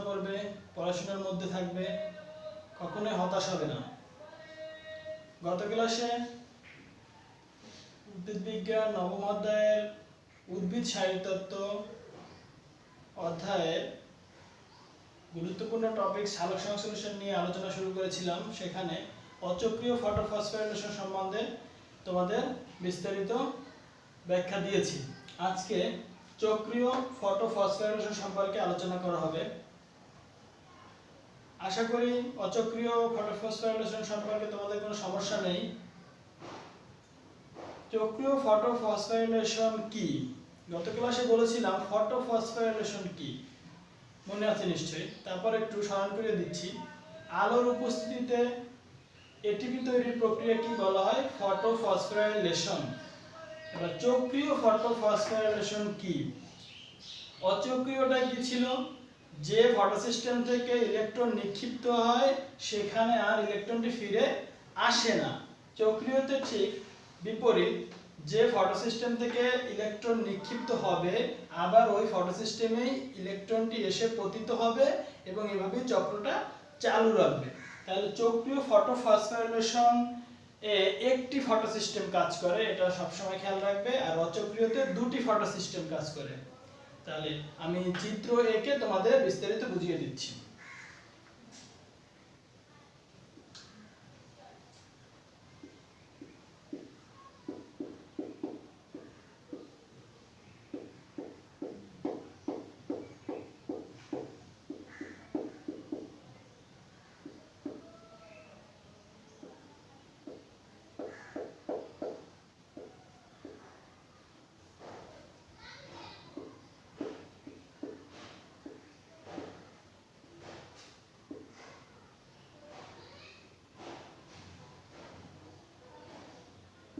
করবে, পড়াশোনার মধ্যে থাকবে, কখনোই হতাশ হবে না। গত ক্লাসে উদ্ভিদ বিজ্ঞান নবম অধ্যায়ের উদ্ভিদ শারীরতত্ত্ব অধ্যায়ের গুরুত্বপূর্ণ টপিক সালোক সংশ্লেষণ নিয়ে আলোচনা শুরু করেছিলাম। সেখানে অচক্রীয় ফটোফসফোরাইলেশন সম্বন্ধে তোমাদের বিস্তারিত ব্যাখ্যা দিয়েছি। আজকে চক্রীয় ফটোফসফোরাইলেশন সম্পর্কে আলোচনা করা হবে। আশা করি অচক্রীয় ফটোফসফোরাইলেশন সম্পর্কে তোমাদের কোনো সমস্যা নেই। চক্রীয় ফটোফসফোরাইলেশন কি? গত ক্লাসে বলেছিলাম ফটোফসফোরাইলেশন কি। মনে আছে নিশ্চয়ই। তারপর একটু স্মরণ করে দিচ্ছি। আলোর উপস্থিতিতে এটিপি তৈরির প্রক্রিয়া কি বলা হয়? ফটোফসফোরাইলেশন। এবার চক্রীয় ফটোফসফোরাইলেশন কি? অচক্রীয়টা কি ছিল? যে ফটোসিস্টেম থেকে ইলেকট্রন নিক্ষিপ্ত হয়, সেখানে আর ইলেকট্রনটি ফিরে আসে না। চক্রীয়তে ঠিক বিপরীত, যে ফটোসিস্টেম থেকে ইলেকট্রন নিক্ষিপ্ত হবে, আবার ওই ফটোসিস্টেমেই ইলেকট্রনটি এসে পতিত হবে এবং এভাবেই চক্রটা চালু রাখবে। তাহলে চক্রীয় ফটো ফটোফসফোরাইলেশন এ একটি ফটোসিস্টেম কাজ করে, এটা সবসময় খেয়াল রাখবে, আর অচক্রীয়তে দুটি ফটোসিস্টেম কাজ করে। তাহলে আমি চিত্র এঁকে তোমাদের বিস্তারিত বুঝিয়ে দিচ্ছি।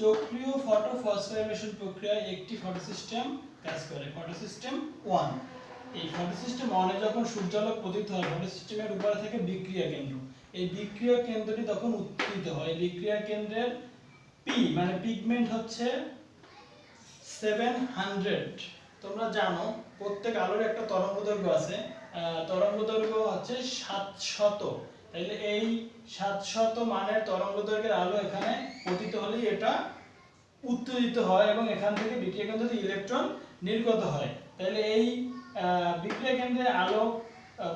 চক্রীয় ফটোফসফোরাইলেশন প্রক্রিয়ায় একটি ফটোসিস্টেম কাজ করে ফটোসিস্টেম 1 এই ফটোসিস্টেম 1 এ যখন সূর্যালোক পতিত হয় ফটোসিস্টেমের উপরে থাকে বিক্রিয়া কেন্দ্র। এই বিক্রিয়া কেন্দ্রটি তখন উত্তীত হয়। বিক্রিয়া কেন্দ্রের পি মানে পিগমেন্ট হচ্ছে 700 তোমরা জানো, প্রত্যেক আলোর একটা তরঙ্গদৈর্ঘ্য আছে। তরঙ্গদৈর্ঘ্য হচ্ছে 700 তাহলে এই সাতশত মানের তরঙ্গ দৈর্ঘ্যের আলো এখানে পতিত হলেই এটা উত্তেজিত হয় এবং এখান থেকে বিক্রিয়া কেন্দ্র থেকে ইলেকট্রন নির্গত হয়। তাহলে এই বিক্রিয়া কেন্দ্রে আলো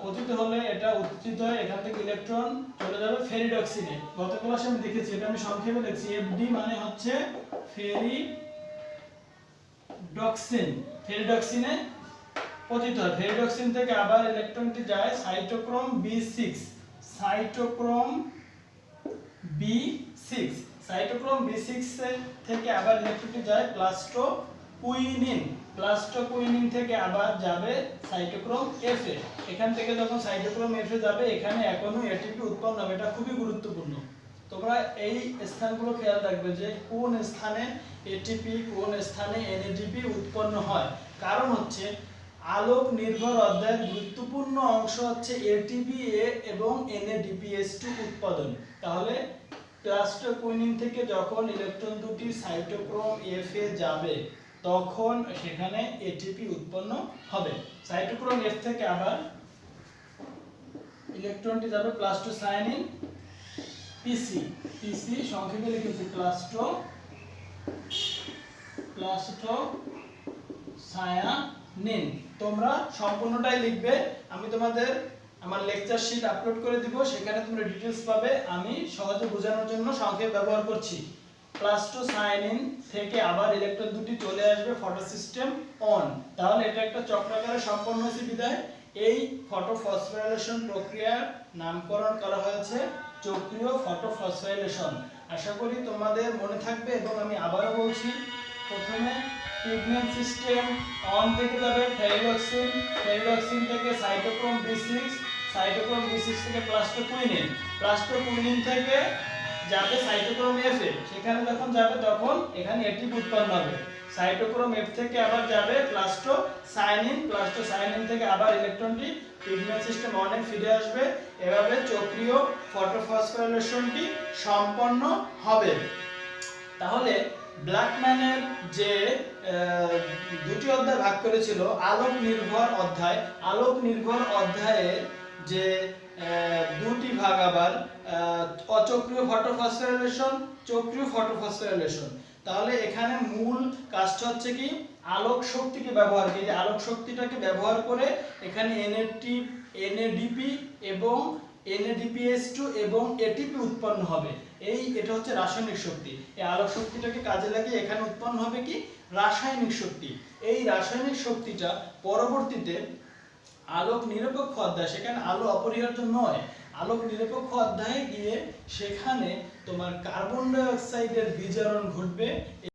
পতিত হলে এটা উত্তেজিত হয়, এখান থেকে ইলেকট্রন চলে যাবে ফেরিডক্সিনে। গত ক্লাসে আমি দেখেছি, এটা আমি সংক্ষেপে দেখছি এফডি মানে হচ্ছে ফেরিডক্সিন। ফেরিডক্সিনে পতিত হয়। ফেরিডক্সিন থেকে আবার ইলেকট্রনটি যায় cytochrome B six cytochrome B six. Cytochrome B six থেকে আবার ইলেকট্রনটি যায় প্লাস্টোকুইনিন প্লাস্টোকুইনিন থেকে আবার যাবে সাইটোক্রোম এফ এ। এখান থেকে যখন সাইটোক্রোম এফ এ যাবে, এখানে এখনও এটিপি উৎপন্ন হবে। এটা খুবই গুরুত্বপূর্ণ। তোমরা এই স্থানগুলো খেয়াল রাখবে যে কোন স্থানে এটিপি কোন স্থানে এনএডিপি উৎপন্ন হয়। কারণ হচ্ছে আলোক নির্ভর অধ্যায়ের গুরুত্বপূর্ণ অংশ হচ্ছে এটিপি এ এবং এনএডিপিএস2 উৎপাদন। তাহলে প্লাস্টোকুইনিন থেকে যখন ইলেকট্রন দুটি সাইটোক্রোম এফ এ যাবে, তখন সেখানে এটিপি উৎপন্ন হবে। সাইটোক্রোম এফ থেকে আবার ইলেকট্রনটি যাবে প্লাস্টোসায়ানিন পিসি পিসি সংক্ষেপে লিখেছি প্লাস্টো প্লাস্টো সায়ানিন নিন। তোমরা সম্পূর্ণটাই লিখবে। আমি তোমাদের আমার লেকচার শিট আপলোড করে দিব। সেখানে তোমরা ডিটেলস পাবে। আমি সহজে বোঝানোর জন্য সংক্ষেপ ব্যবহার করছি। প্লাস টু সাইন ইন থেকে আবার ইলেকট্রন দুটি চলে আসবে ফটো সিস্টেম অন তাহলে এটা একটা চক্রাকারে সম্পন্ন হয়েছে, বিদায়। এই ফটো ফসফোরাইলেশন প্রক্রিয়ার নামকরণ করা হয়েছে চক্রীয় ফটো ফসফোরাইলেশন আশা করি তোমাদের মনে থাকবে এবং আমি আবারও বলছি, প্রথমে পিগমেন্ট সিস্টেম অন থেকে যাবে ফেরিডক্সিন ফেরিডক্সিন থেকে সাইটোক্রোম বি6 সাইটোক্রোম বি6 থেকে প্লাস্টোকুইনিন প্লাস্টোকুইনিন থেকে যাবে সাইটোক্রোম এফ এ। সেখানে যখন যাবে তখন এখানে এটি উৎপন্ন হবে। সাইটোক্রোম এফ থেকে আবার যাবে প্লাস্টো সাইনিন প্লাস্টো সাইনিন থেকে আবার ইলেকট্রনটি পিগমেন্ট সিস্টেম অনে ফিরে আসবে। এভাবে চক্রীয় ফটোফসফোরাইলেশনটি সম্পন্ন হবে। তাহলে ব্ল্যাকম্যানের যে দুটি অধ্যায় ভাগ করেছিল, আলোক নির্ভর অধ্যায়, আলোক নির্ভর অধ্যায়ের যে দুটি ভাগ আবার অচক্রীয় ফটোফসফোরাইলেশন, চক্রীয় ফটোফসফোরাইলেশন। তাহলে এখানে মূল কাজটা হচ্ছে কি, আলোক শক্তিকে ব্যবহার করে। আলোক শক্তিটাকে ব্যবহার করে এখানে এনএটি এনএডিপি এবং NADPH2 এবং এটিপি উৎপন্ন হবে। এই, এটা হচ্ছে রাসায়নিক শক্তি। এই আলোক শক্তিটাকে কাজে লাগিয়ে এখানে উৎপন্ন হবে কি? রাসায়নিক শক্তি। এই রাসায়নিক শক্তিটা পরবর্তীতে আলোক নিরপেক্ষ অধ্যায়, সেখানে আলো অপরিহার্য নয়। আলোক নিরপেক্ষ অধ্যায়ে গিয়ে সেখানে তোমার কার্বন ডাই অক্সাইডের বিজারণ ঘটবে।